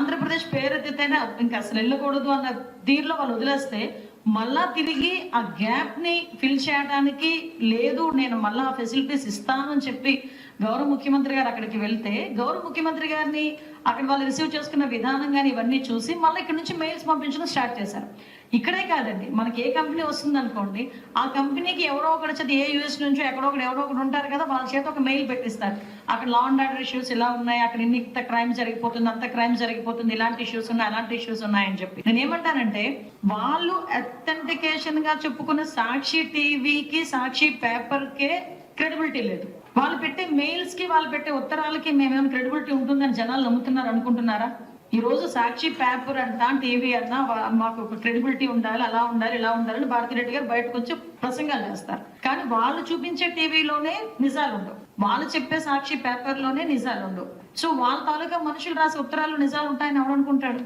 ఆంధ్రప్రదేశ్ పేరెత్తితేనే ఇంకా అసలు వెళ్ళకూడదు అన్న దీనిలో వాళ్ళు వదిలేస్తే మళ్ళా తిరిగి ఆ గ్యాప్ని ఫిల్ చేయడానికి లేదు నేను మళ్ళా ఆ ఫెసిలిటీస్ ఇస్తానని చెప్పి గౌరవ ముఖ్యమంత్రి గారు అక్కడికి వెళ్తే గౌరవ ముఖ్యమంత్రి గారిని అక్కడ వాళ్ళు రిసీవ్ చేసుకున్న విధానం కానీ ఇవన్నీ చూసి మళ్ళీ ఇక్కడ నుంచి మెయిల్స్ పంపించడం స్టార్ట్ చేశారు. ఇక్కడే కాదండి మనకి ఏ కంపెనీ వస్తుంది అనుకోండి ఆ కంపెనీకి ఎవరో ఒకటి చేత ఏ యూఎస్ నుంచో ఎక్కడో ఒకటి ఎవరో ఒకటి ఉంటారు కదా వాళ్ళ చేత ఒక మెయిల్ పెట్టిస్తారు. అక్కడ లా అండ్ ఆర్డర్ ఇష్యూస్ ఇలా ఉన్నాయి అక్కడ ఇన్ని ఇంత క్రైమ్ జరిగిపోతుంది అంత క్రైమ్ జరిగిపోతుంది ఇలాంటి ఇష్యూస్ ఉన్నాయి అలాంటి ఇష్యూస్ ఉన్నాయని చెప్పి. నేను ఏమంటానంటే వాళ్ళు అథెంటికేషన్గా చెప్పుకున్న సాక్షి టీవీకి సాక్షి పేపర్కే క్రెడిబిలిటీ లేదు. వాళ్ళు పెట్టే మెయిల్స్కి వాళ్ళు పెట్టే ఉత్తరాలకి మేమేమైనా క్రెడిబిలిటీ ఉంటుందని జనాలు నమ్ముతున్నారు అనుకుంటున్నారా? ఈ రోజు సాక్షి పేపర్ అంటా టీవీ అన్నా మాకు ఒక క్రెడిబిలిటీ ఉండాలి అలా ఉండాలి ఇలా ఉండాలని భారతీ రెడ్డి గారు బయటకు వచ్చి ప్రసంగాలు చేస్తారు కానీ వాళ్ళు చూపించే టీవీలోనే నిజాలు ఉండవు. వాళ్ళు చెప్పే సాక్షి పేపర్లోనే నిజాలు ఉండవు. సో వాళ్ళ తాలూకా మనుషులు రాసే ఉత్తరాలు నిజాలు ఉంటాయని ఎవరు అనుకుంటాడు